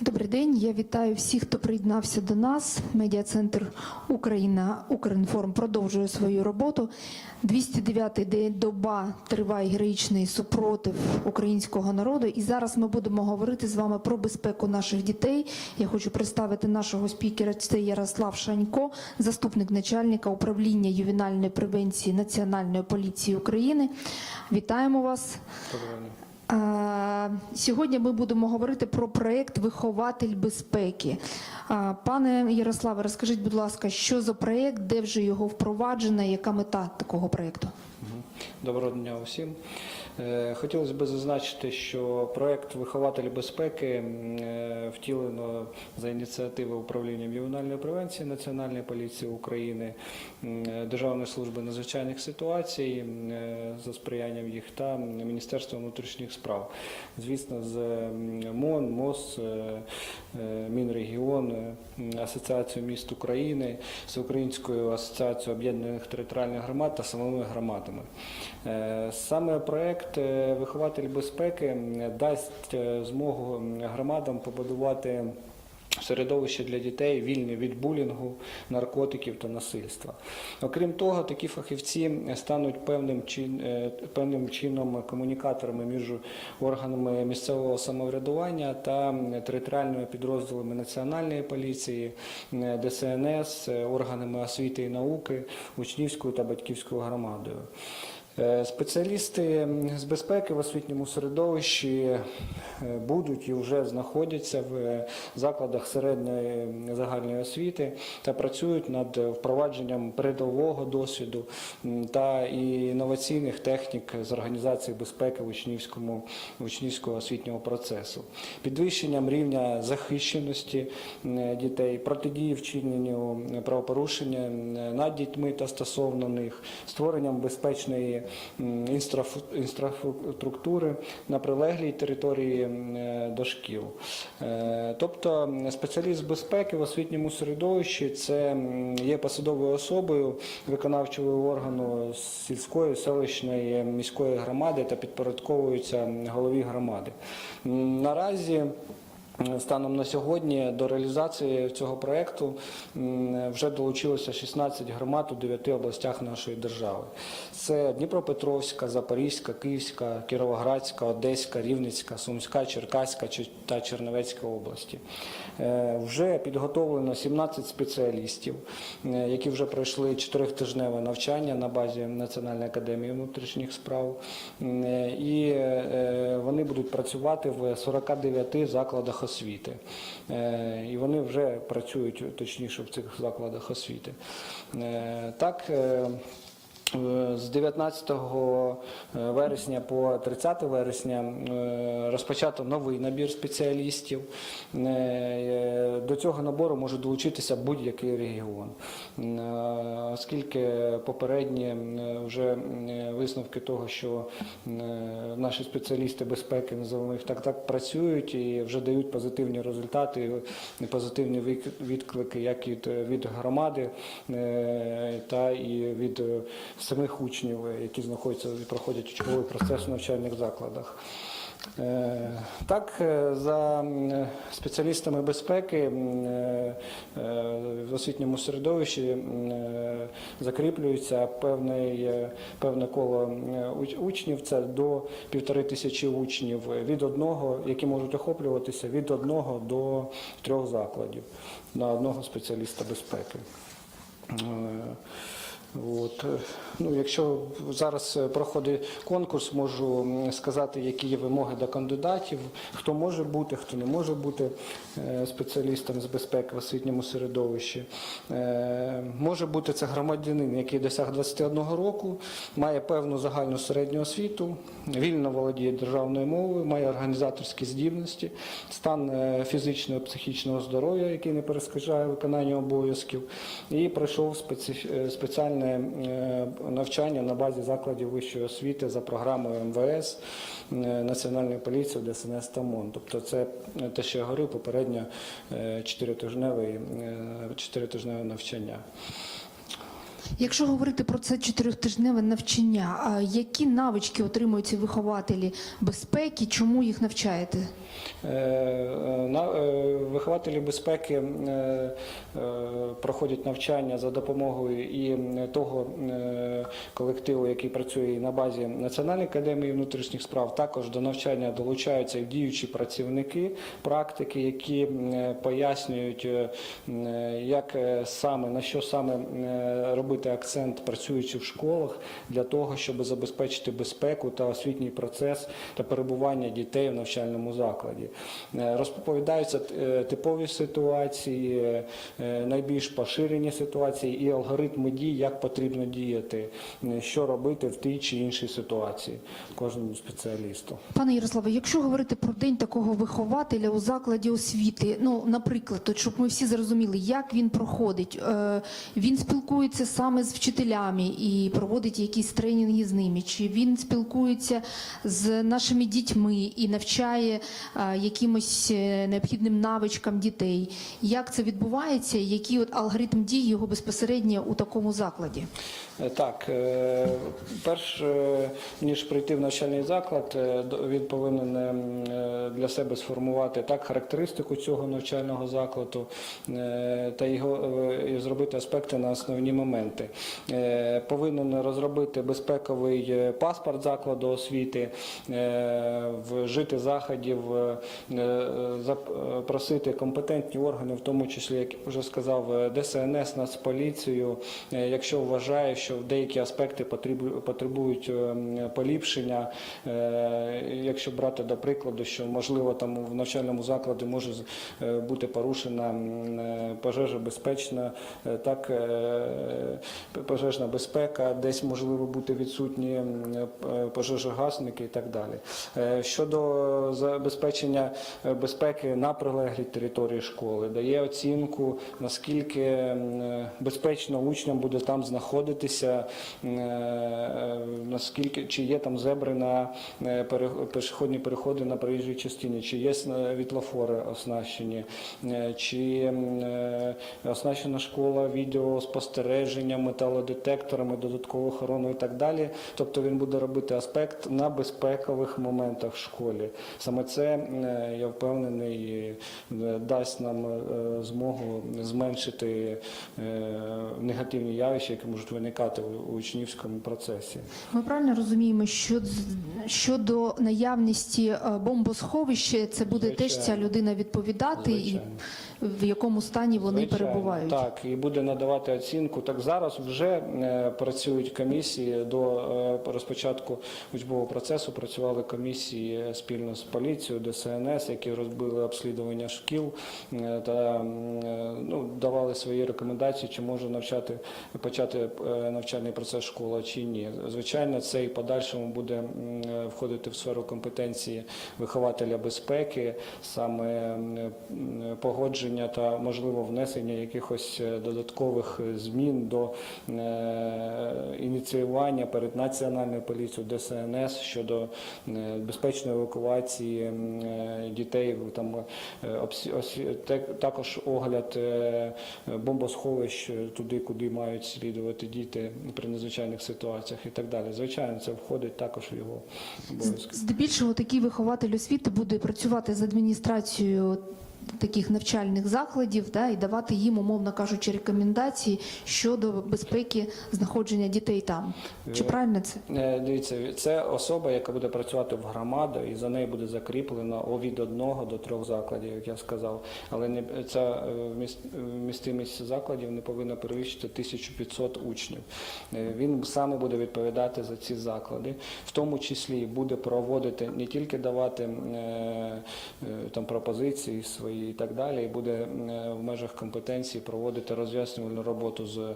Добрий день. Я вітаю всіх, хто приєднався до нас. Медіа-центр Україна Укрінформ продовжує свою роботу. 209-й день доба триває героїчний супротив українського народу. І зараз ми будемо говорити з вами про безпеку наших дітей. Я хочу представити нашого спікера. Це Ярослав Шанько, заступник начальника управління ювенальної превенції Національної поліції України. Вітаємо вас. Доброго. А, Сьогодні ми будемо говорити про проєкт Вихователь безпеки. Пане Ярославе, розкажіть, будь ласка, що за проєкт, де вже його впроваджено, яка мета такого проєкту? Доброго дня усім. Е, Хотілося б зазначити, що проект Вихователі безпеки е, втілено за ініціативи управління ювенальної превенції Національної поліції України, е, Державної служби надзвичайних ситуацій за сприянням їх та Міністерства внутрішніх справ. Звісно, з МОН, МОЗ, Мінрегіон, Асоціацію міст України, Всеукраїнською асоціацією об'єднаних територіальних громад та самими громадами. Саме проект е, Вихователь безпеки дасть е, змогу громадам побудувати. Середовище для дітей вільне від булінгу, наркотиків та насильства. Окрім того, такі фахівці стануть певним, чин, е, певним чином комунікаторами між органами місцевого самоврядування та територіальними підрозділами Національної поліції, ДСНС, органами освіти і науки, учнівською та батьківською громадою. Е, Спеціалісти з безпеки в освітньому середовищі е, будуть і вже знаходяться в е, закладах середньої загальної освіти та працюють над впровадженням передового досвіду та інноваційних технік з організації безпеки в учнівському учнівського освітнього процесу, підвищенням рівня захищеності дітей, протидії вчиненню правопорушення над дітьми та стосовно них, створенням безпечної інфраструктури на прилеглій території е, до шкіл. Е, Тобто спеціаліст безпеки в освітньому середовищі це є посадовою особою виконавчого органу сільської, селищної, міської громади та підпорядковується голові громади. Наразі Станом на сьогодні до реалізації цього проекту вже долучилося 16 громад у 9 областях нашої держави. Це Дніпропетровська, Запорізька, Київська, Кіровоградська, Одеська, Рівненська, Сумська, Черкаська та Чернівецька області. Е, Вже підготовлено 17 спеціалістів, е, які вже пройшли чотиритижневе навчання на базі Національної академії внутрішніх справ. Е, І вони будуть працювати в 49 закладах освіти. Е, І вони вже працюють точніше в цих закладах освіти. Е, Так, е, з 19 вересня по 30 вересня е, розпочато новий набір спеціалістів. Е, До цього набору може долучитися будь-який регіон, Е, оскільки попередні е, вже е, висновки того, що е, наші спеціалісти безпеки, називаємо їх так, так працюють і вже дають позитивні результати, позитивні відклики як від, громади е, та і від е, самих учнів, е, які знаходяться і проходять учбовий процес в навчальних закладах. Е, Так, е, за спеціалістами безпеки в освітньому середовищі закріплюється певне, певне коло учнів, це до півтори тисячі учнів від одного, які можуть охоплюватися від одного до трьох закладів на одного спеціаліста безпеки. От. е, Ну, якщо зараз е, проходить конкурс, можу сказати, які є вимоги до кандидатів, хто може бути, хто не може бути е, спеціалістом з безпеки в освітньому середовищі. Може бути це громадянин, який досяг 21 року, має певну загальну середню освіту, вільно володіє державною мовою, має організаторські здібності, стан фізичного психічного здоров'я, який не перешкоджає виконанню обов'язків, і пройшов специф- е, е, навчання на базі закладів вищої освіти за програмою МВС, е, Національної поліції, ДСНС та МОН. Тобто це те, що я говорив, попередньо е, чотиритижневе навчання. Якщо говорити про це чотирьохтижневе навчання, які навички отримують вихователі безпеки, чому їх навчаєте? Е, е, е, Вихователі безпеки проходять навчання за допомогою і того колективу, який працює на базі Національної академії внутрішніх справ. Також до навчання долучаються діючі працівники, практики, які пояснюють, як саме на що саме е, робити акцент, працюючи в школах, для того, щоб забезпечити безпеку та освітній процес та перебування дітей в навчальному закладі. Е, Розповідаються е, типові ситуації, е, найбільш поширені ситуації і алгоритми дій, як потрібно діяти, що робити в тій чи іншій ситуації кожному спеціалісту. Пане Ярославе, якщо говорити про день такого вихователя у закладі освіти, ну наприклад, щоб ми всі зрозуміли, як він проходить, він спілкується саме з вчителями і проводить якісь тренінги з ними, чи він спілкується з нашими дітьми і навчає е, якимось е, необхідним навичкам дітей. Як це відбувається? Який от алгоритм дій його безпосередньо у такому закладі? Е, Так, перш ніж прийти в навчальний заклад, він повинен для себе сформувати так характеристику цього навчального закладу та його і зробити аспекти на основні моменти. Е, Повинен розробити безпековий е, паспорт закладу освіти, е, вжити заходів, запросити компетентні органи, в тому числі, як вже сказав, ДСНС, Нацполіцію, якщо вважає, що деякі аспекти потребують поліпшення. Якщо брати до прикладу, що можливо там в навчальному закладі може бути порушена пожежа безпечна, так пожежна безпека, десь можливо бути відсутні пожежогасники і так далі. Е, Щодо забезпечення е, безпеки на прилеглій території школи, дає оцінку, наскільки безпечно учням буде там знаходитися, е, наскільки чи є там зебри на пішохідні переходи на проїжджій частині, чи є сна- вітлофори оснащені, чи оснащена школа відеоспостереженням, металодетекторами, додатковою охороною і так далі. Тобто він буде робити аспект на безпекових моментах в школі. Саме це, е, я впевнений, е, дасть нам е, змогу зменшити негативні явища, які можуть виникати у учнівському процесі. Ми правильно розуміємо, що щодо наявності бомбосховища, це буде теж ця людина відповідати, і в якому стані вони Звичайно, перебувають. Так, і буде надавати оцінку. Так зараз вже е, працюють комісії до е, розпочатку учбового процесу. Працювали комісії спільно з поліцією, ДСНС, які розбили обслідування шкіл е, та е, ну, давали свої рекомендації, чи може навчати почати е, навчальний процес школа чи ні. Звичайно, це і подальшому буде е, входити в сферу компетенції вихователя безпеки, саме е, погодження та можливо внесення якихось е, додаткових е, змін до е, ініціювання перед національною поліцією ДСНС щодо е, безпечної евакуації е, дітей. Там також огляд бомбосховищ туди, куди мають слідувати діти при надзвичайних ситуаціях і так далі. Звичайно, це входить також в його обов'язки. Здебільшого такий вихователь освіти буде працювати з адміністрацією таких навчальних закладів да, і давати їм, умовно кажучи, рекомендації щодо безпеки знаходження дітей там. Чи Е, правильно це? Е, Дивіться, це особа, яка буде працювати в громаду, і за нею буде закріплено від одного до трьох закладів, як я сказав. Але не ця е, вмістимість закладів не повинна перевищити 1500 учнів. Він саме буде відповідати за ці заклади, в тому числі буде проводити не тільки давати там пропозиції свої і так далі, і буде е, в межах компетенції проводити роз'яснювальну роботу з е,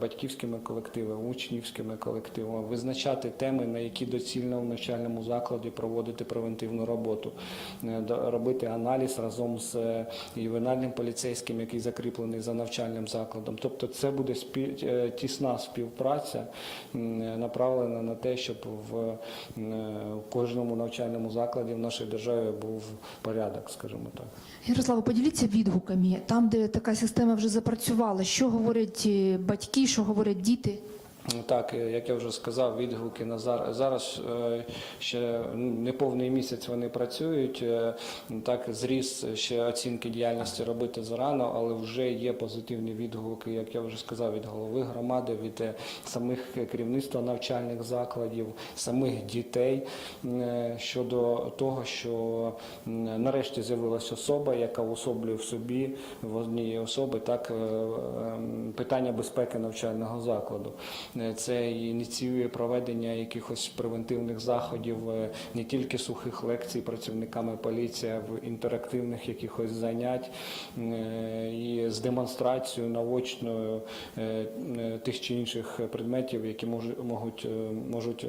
батьківськими колективами, учнівськими колективами, визначати теми, на які доцільно в навчальному закладі проводити превентивну роботу, е, робити аналіз разом з ювенальним поліцейським, який закріплений за навчальним закладом. Тобто це буде тісна співпраця, направлена на те, щоб в кожному навчальному закладі в нашій державі був порядок, скажімо так. Так. Ярослава, поділіться відгуками. Там, де така система вже запрацювала, що говорять е, батьки, що говорять діти? Ну, Так, е, як я вже сказав, відгуки на зараз. Зараз е, ще не повний місяць вони працюють. е, Так, зріс ще оцінки діяльності робити зарано, але вже є позитивні відгуки, як я вже сказав, від голови громади, від самих керівництва навчальних закладів, самих дітей щодо того, що нарешті з'явилася особа, яка уособлює в собі в одній особи так питання безпеки навчального закладу. Це ініціює проведення якихось превентивних заходів, е, не тільки сухих лекцій працівниками поліції, а в інтерактивних якихось занять е, і з демонстрацією наочною е, тих чи інших предметів, які можуть можуть,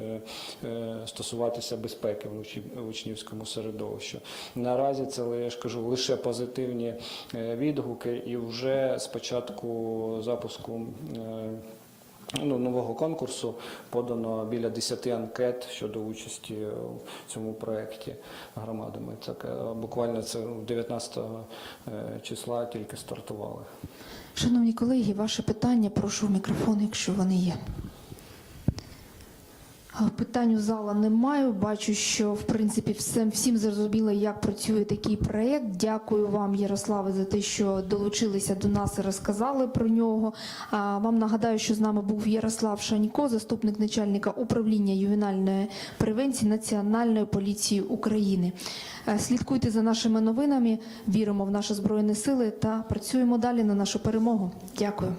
стосуватися безпеки в учні- в учнівському середовищі. Наразі це я ж кажу лише позитивні відгуки, і вже з початку запуску. Ну, нового конкурсу подано біля 10 анкет щодо участі в цьому проєкті громадами. Це е, буквально це 19 е, числа тільки стартували. Шановні колеги, ваше питання, прошу в мікрофон, якщо вони є. Питань у зала немає. Бачу, що в принципі всім, всім зрозуміло, як працює такий проєкт. Дякую вам, Ярославе, за те, що долучилися до нас і розказали про нього. А, Вам нагадаю, що з нами був Ярослав Шанько, заступник начальника управління ювенальної превенції Національної поліції України. Е, Слідкуйте за нашими новинами, віримо в наші збройні сили та працюємо далі на нашу перемогу. Дякую.